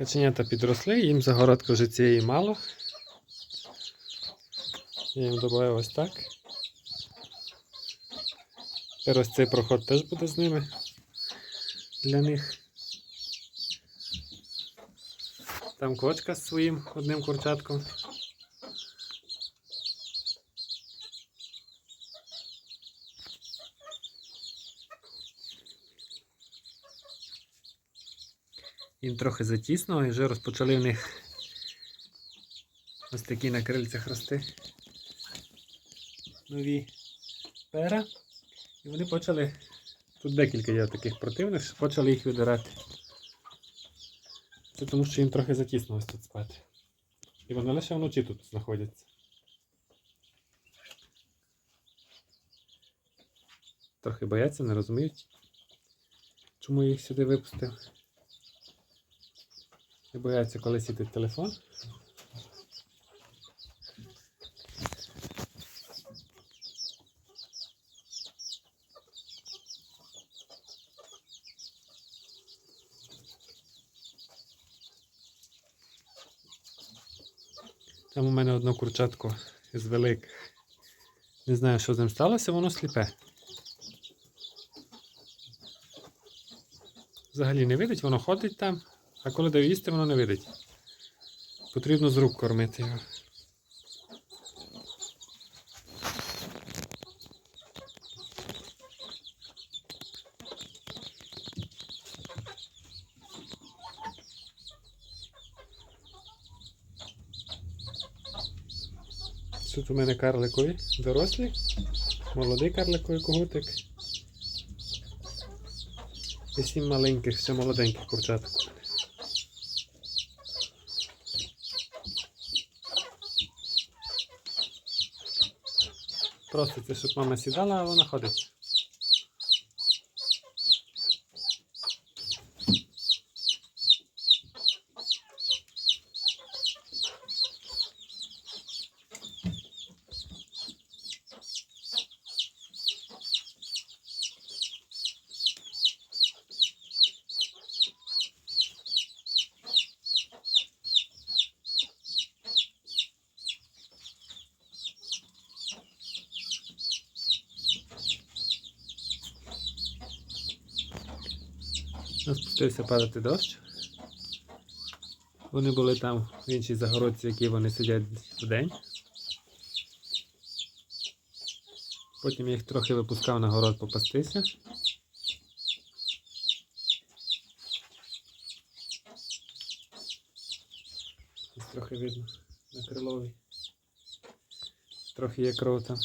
Каченята підросли, їм загородки вже цієї мало. Я їм додаю ось так. Тепер ось цей проход теж буде з ними для них. Там кочка з своїм одним курчатком. Їм трохи затісно і вже розпочали в них ось такі на крильцях рости нові пера. І вони почали. Тут декілька є таких противних, почали їх видирати. Це тому, що їм трохи затісно ось тут спати. І вони лише вночі тут знаходяться. Трохи бояться, не розуміють, чому їх сюди випустив. І бояться, коли сідить телефон. Там у мене одно курчатко з великих. Не знаю, що з ним сталося, воно сліпе. Взагалі не видить, воно ходить там, а коли дає їсти, воно не видить. Потрібно з рук кормити його. Тут у мене карликові дорослі, молодий карликовий когутик. І сім маленьких, все молоденьких курчаток. Проситься, щоб мама сідала, а вона ходить. Спустився падати дощ. Вони були там в іншій загородці, які вони сидять вдень. Потім я їх трохи випускав на город попастися. Ось трохи видно на криловій. Трохи є кров там.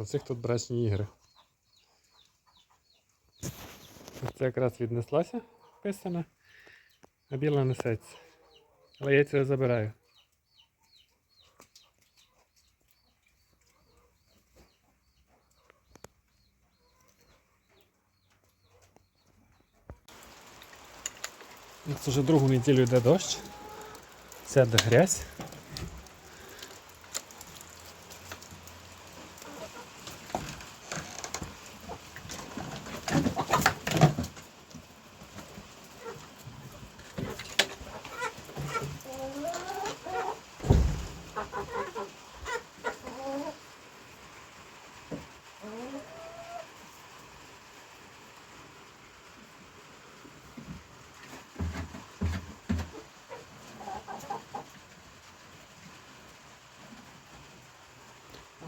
А цих тут брачні ігри. Це якраз віднеслася писана, а біла несеться. Але я це забираю. Це вже другу неділю йде дощ. Сяде грязь.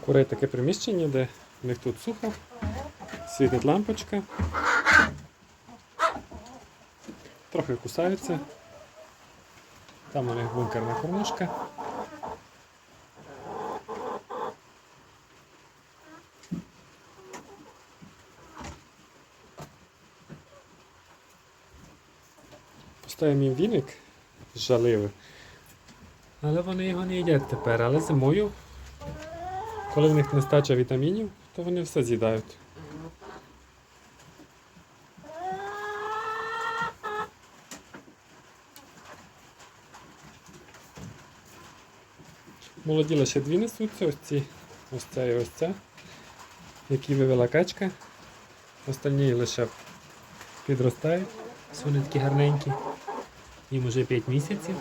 Курей таке приміщення, де в них тут сухо, світить лампочка. Трохи кусаються. Там у них бункерна кормушка. Поставимо їм віник жаливий. Але вони його не їдять тепер, але зимою коли в них нестача вітамінів, то вони все з'їдають. Молоді лише дві несуться, ось ці, ось ця і ось ця, які вивела качка. Останні лише підростають. Ось вони такі гарненькі. Їм уже 5 місяців.